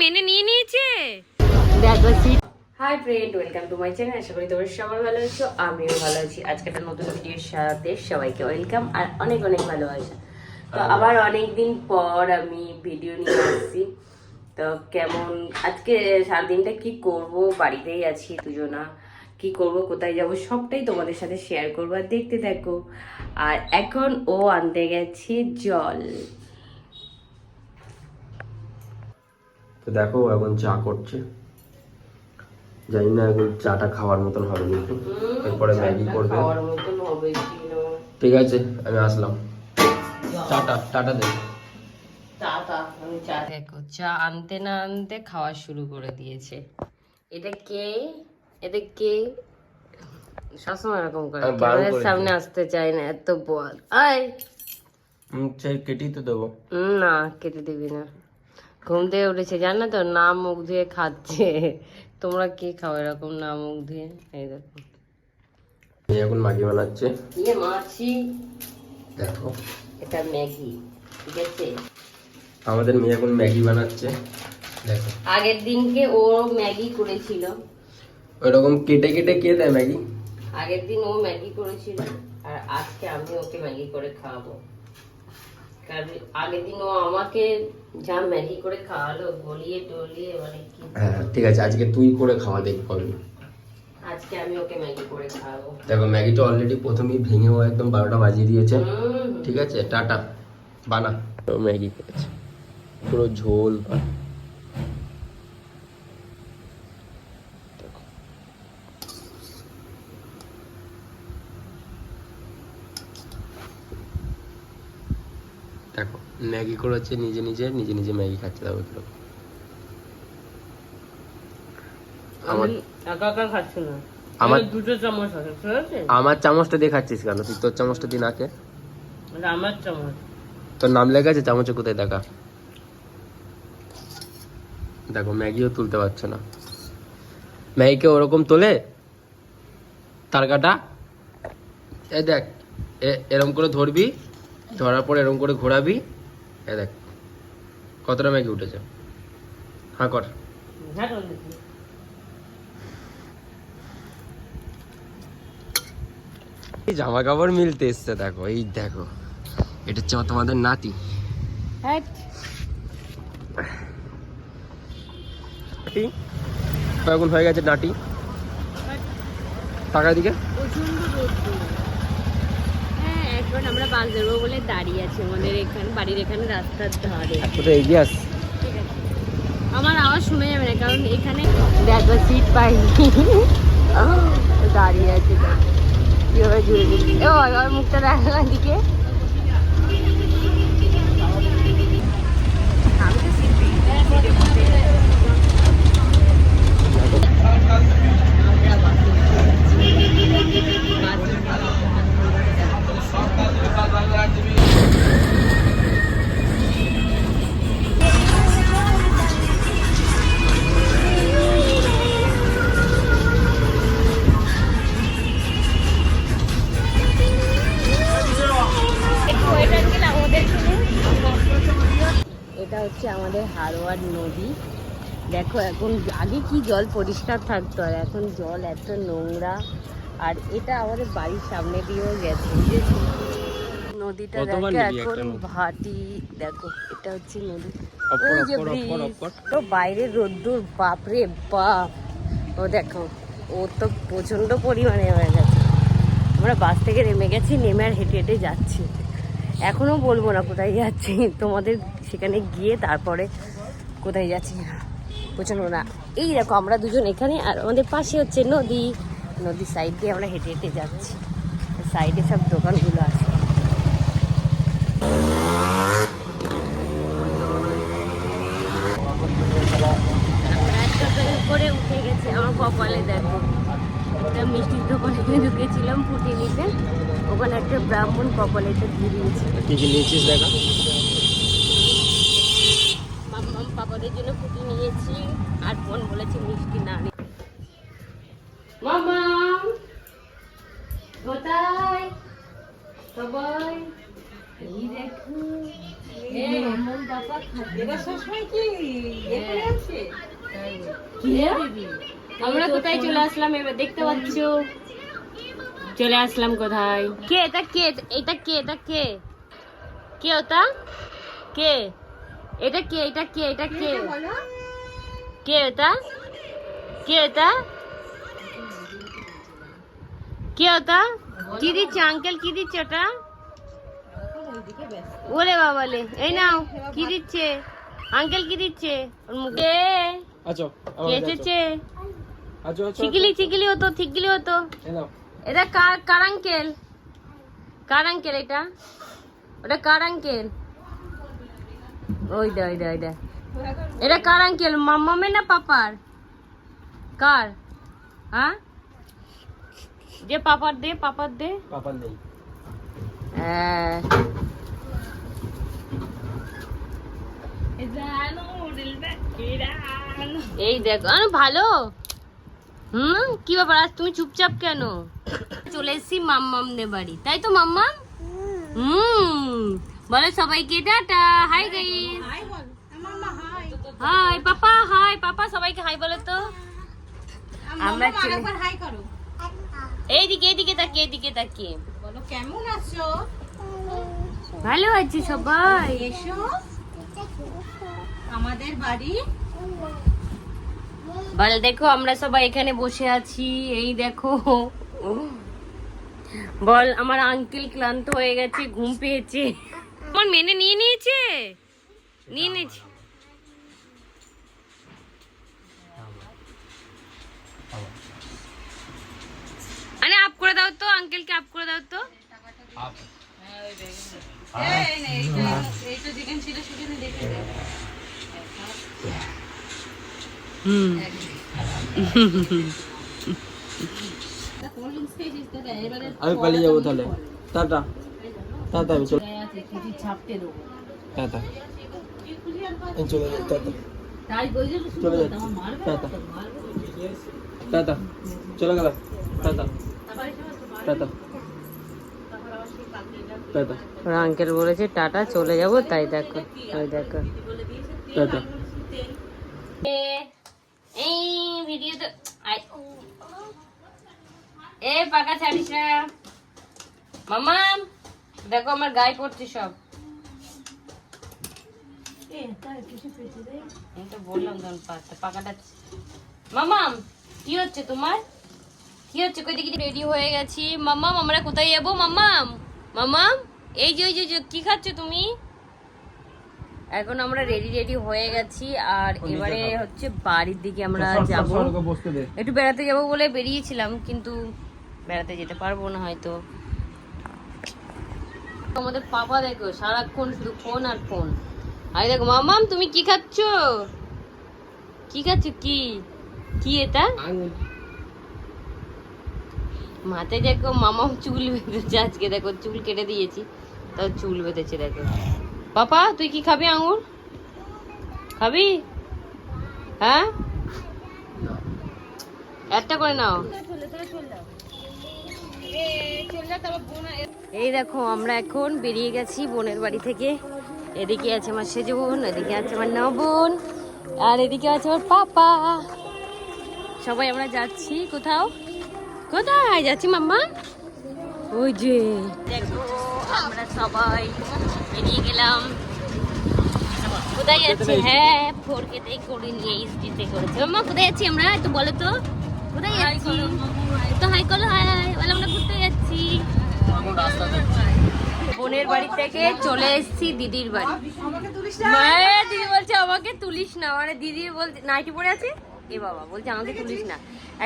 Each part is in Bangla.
মেনে নিয়ে নিয়েছে? Hi friend welcome to my channel আশা করি তোমরা সবাই ভালো আছো আমিও ভালো আছি। আজকে একটা নতুন ভিডিওর সাথে সবাইকে ওয়েলকাম আর অনেক অনেক ভালোবাসা। তো আবার অনেক দিন পর আমি ভিডিও নিয়ে আসছি। তো কেমন? আজকে সারাদিনটা কি করব? বাড়িতেই আছি দুজনা। কি করব? কোথায় যাব? সবটাই তোমাদের সাথে শেয়ার করব। আর দেখতে থাকো। আর এখন ও আনতে গেছে জল। তো দেখো এখন চা করছে। জানি না এখন চাটা খাওয়ার মতন হবে কিন্তু এরপরে ম্যাগি করবে। ঠিক আছে আমি আসলাম। টাটা টাটা দে। দেখো চা আনতে না আনতে খাওয়া শুরু করে দিয়েছে। এটা কে? এটা কে? সবসময় এরকম করে। ক্যামেরার সামনে আসতে চাই না এত বল। আয়। কেটেই তো দেবো। উম, না কেটে দিবি না। ঘুম থেকে উঠেছে জান তো না মুখ ধুয়ে খাচ্ছে। তোমরা কে খাও এরকম না মুখ ধুয়ে? এই দেখো। এখন ম্যাগি বানাচ্ছে। ইয়ে মাছি। দেখো। এটা ম্যাগি ঠিক আছে? আমাদের মেয়ে এখন ম্যাগি বানাচ্ছে। দেখো। আগের দিনকে ও ম্যাগি করেছিল। ওইরকম কেটে কেটে কে দেয় ম্যাগি? আগের দিন ও ম্যাগি করেছিল আর আজকে আমি ওকে ম্যাগি করে খাওয়াবো। কারণ আগের দিনও আমাকে যা ম্যাগি করে খাওয়ালো গলিয়ে টলিয়ে মানে কি হ্যাঁ ঠিক আছে আজকে তুই করে খাওয়া দেখবি আজকে আমি ওকে ম্যাগি করে খাওয়াবো। দেখো ম্যাগিটা অলরেডি প্রথমেই ভেঙে ও একদম বারোটা বাজিয়ে দিয়েছে। ঠিক আছে টাটা বানা। ম্যাগি খেয়েছে। পুরো ঝোল। দেখো। দেখো ম্যাগি করেছে নিজে নিজে নিজে নিজে ম্যাগি খাচ্ছে দেখো কীরকম। আমার আমি একা একা খাচ্ছি না। আমার- দুটো চামচ আছে ঠিক আছে? আমার চামচটা দিয়ে খাচ্ছিস কেন? তুই তোর চামচটা আমার চামচ। তোর নাম লেখা আছে চামচে কোথায় দেখা? দেখো ম্যাগিও তুলতে পারছে না। ম্যাগিকে ওরকম তোলে তার কাটা এই দেখ এরম করে ধরবি ধরার পর এরম করে ঘোরাবি। এ দেখ কতটা ম্যাগি উঠেছে। হ্যাঁ কর। হ্যাঁ জামা কাপড় মিলতে এসছে দেখো এই দেখো। এটা হচ্ছে তোমাদের নাতি। এখন হয়ে গেছে নাটি টাকা দিকে? এখন আমরা বাস ধরবো বলে দাঁড়িয়ে আছি আমাদের এখানে বাড়ির এখানে রাস্তার ধারে। কোথায় এগিয়ে আস। ঠিক আছে। আমার আওয়াজ শোনা যাবে না কারণ এখানে দেখো সিট পাইনি। দাঁড়িয়ে আছে। কীভাবে জুড়ে ও মুখটা দেখা দিকে আমাদের হারোয়ার নদী। দেখো এখন আগে কি জল পরিষ্কার থাকতো আর এখন জল এত নোংরা। আর এটা আমাদের বাড়ির সামনে দিয়েও গেছে। নদীটা দেখো এখন ভাটি দেখো এটা হচ্ছে নদী। ওই যে ব্রিজ। তো বাইরে রোদ্দুর বাপরে বাপ। ও দেখো ও তো প্রচণ্ড পরিমাণে হয়ে গেছে। আমরা বাস থেকে নেমে গেছি নেমে আর হেঁটে হেঁটে যাচ্ছি। এখনও বলব না কোথায় যাচ্ছি। তোমাদের সেখানে গিয়ে তারপরে কোথায় যাচ্ছি প্রচণ্ড না। এই দেখো, আমরা দুজন এখানে, আর আমাদের পাশে হচ্ছে নদী। নদীর সাইড দিয়ে আমরা হেঁটে হেঁটে যাচ্ছি। সাইডে সব দোকানগুলো আছে। করে উঠে গেছে, আমার কপালে দেখো। একটা মিষ্টির দোকানে ঢুকেছিলাম ফুটি নিতে। ওখানে একটা ব্রাহ্মণ কপালেটা দিয়ে দিয়েছে কি কি নিয়েছিস দেখা? মাম্মাম পাপাদের জন্য ফুটি নিয়েছি আর বোন বলেছে মিষ্টি না নে। মামাম কোথায়? সবাই এই দেখো আমরা কোথায় চলে আসলাম? এবার দেখতে পাচ্ছ। চলে আসলাম কোথায়? কে এটা কে? এটা কে? এটা কে? কে ওটা? কে? এটা কে? এটা কে? এটা কে? কে এটা কে এটা কে ওটা? কি দিচ্ছে আঙ্কেল কি দিচ্ছে ওটা? ওরে বাবালে এই নাও। কি দিচ্ছে? আঙ্কেল কি দিচ্ছে? ওর মুখে আচ্ছা কে এসেছে? আচ্ছা আচ্ছা ঠিকলি ঠিকলি হতো ঠিকলি হতো। এই এটা কার কার আঙ্কেল কার আঙ্কেল এটা? ওটা কার আঙ্কেল ওই দা ওই দা ওই দা। এটা কার আঙ্কেল মাম্মামের না পাপার? কার? হ্যাঁ? দে পাপার দে পাপার দে। পাপার নেই। হ্যাঁ। এই দেখো আরে ভালো। হুম? কি ব্যাপার? আজ তুমি চুপচাপ কেন? চলে এসেছি মাম্মামদের বাড়ি। তাই তো মাম্মাম? হুম। বলো সবাইকে tata. Hi guys hi papa hi papa সবাইকে হাই বলো তো। আমরা চলে- এইদিকে এইদিকে তাকিয়ে এইদিকে তাকিয়ে। বলো কেমন আছো? ভালো আছি সবাই। এসো। আমাদের বাড়ি বল দেখো আমরা সবাই এখানে বসে আছি। এই দেখো। বল আমার আঙ্কেল ক্লান্ত হয়ে গেছে ঘুম পেয়েছে। আমার মেনে নিয়ে নিয়েছে? নিয়ে নিয়েছে। আরে আপ করে দাও তো আঙ্কেলকে আপ করে দাও তো। এই নে, এইটা এইটা যেখানে ছিল সেখানে রেখে দে হুম কোল্ড ড্রিঙ্কস খেয়েছিস তো তাই এবারে আমি পালিয়ে যাব তাহলে টাটা টাটা আমি চলে আছে কিছু ছাপতে দেবো টাটা আমি চলে যাই টাটা তাই বলছে তো চলে শুনতে যাচ্ছি আমার মারবে টাটা টাটা চলে গেলাম টাটা টাটা টাটা ওর আঙ্কেল বলেছে টাটা চলে যাব তাই দেখো ওই দেখো। টাটা। এই ভিডিও তো আই- এ পাকা ছাড়িস না মামাম দেখো আমার গায়ে পড়ছে সব। বললাম পাকাটা মামাম কি হচ্ছে তোমার? কি হচ্ছে? কই দেখি রেডি হয়ে গেছি। মামাম আমরা কোথায় যাব? মামাম মামাম এই যে ওই যে যে, কি খাচ্ছ তুমি? এখন আমরা রেডি রেডি হয়ে গেছি আর এবারে হচ্ছে বাড়ির দিকে আমরা যাব। একটু বেড়াতে যাব বলে বেরিয়েছিলাম কিন্তু বেড়াতে যেতে পারব না হয়তো। আমাদের পাপা দেখো সারাক্ষণ শুধু ফোন আর ফোন আরে দেখো মামাম তুমি কি খাচ্ছ? কি খাচ্ছ? কি? কি এটা? মাথায় দেখো মামাম চুল বেঁধেছে আজকে দেখো চুল কেটে দিয়েছি তাও চুল বেঁধেছে দেখো। পাপা, তুই কি খাবি আঙুর? খাবি? হ্যাঁ? একটা করে নাও। এই দেখো, আমরা এখন বেরিয়ে গেছি বোনের বাড়ি থেকে। এদিকে আছে আমার সেজ বোন, এদিকে আছে আমার নবন আর এদিকে আছে আমার পাপা। সবাই আমরা যাচ্ছি। কোথাও? কোথায়? যাচ্ছি মাম্মা? ওই যে। দেখো, আমরা সবাই বেরিয়ে গেলাম। কোথায় যাচ্ছি? হ্যাঁ ফোর কেতে করে নিয়ে ইস্টিতে করেছে। মাম্মা কোথায় যাচ্ছি আমরা? একটু বলো তো। কোথায় যাচ্ছি? তো হাই করো হাই হাই বলে আমরা ঘুরতে যাচ্ছি। বোনের বাড়ি থেকে চলে এসেছি দিদির বাড়ি। মায়ের দিদি বলছে আমাকে তুলিস না। মানে দিদি বলছে নাইটি পরে আছে এ বাবা বলছে আমাকে তুলিস না।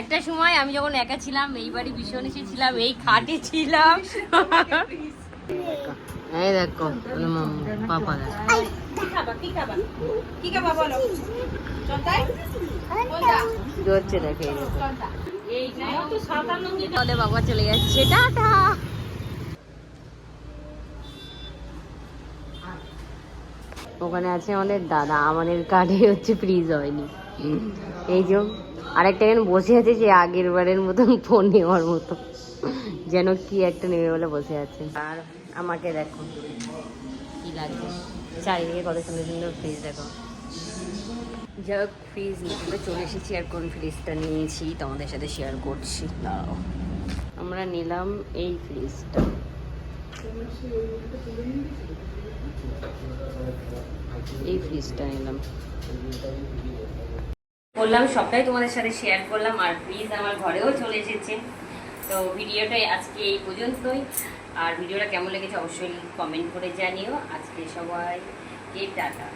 একটা সময় আমি যখন একা ছিলাম এই বাড়ি ভীষণ ছিলাম এই খাটে ছিলাম। এই দেখো পাপা দেখে। দেখো বাবা চলে যাচ্ছে। টাটা। ওখানে আছে আমাদের দাদা, আমাদের কার্ডে হচ্ছে ফ্রিজ হয়নি। এই যে, আরেকটা এখানে বসে আছে যে আগের বারের মতন ফোন নেওয়ার মতো। যেন কি একটা নেবে বলে বসে আছে। আর আমাকে দেখো। কি লাগছে চারিদিকে কত সুন্দর সুন্দর ফ্রিজ দেখো। যাই হোক ফ্রিজ নিতে চলে এসেছি আর কোন ফ্রিজটা নিয়েছি তোমাদের সাথে শেয়ার করছি। দাঁড়াও। আমরা নিলাম এই ফ্রিজটা এই ফ্রিজটা নিলাম। বললাম, সবটাই তোমাদের সাথে শেয়ার করলাম। আর ফ্রিজ আমার ঘরেও চলে এসেছে। তো ভিডিওটাই আজকে এই পর্যন্তই। আর ভিডিওটা কেমন লেগেছে অবশ্যই কমেন্ট করে জানিও। আজকে সবাই কে টাটা।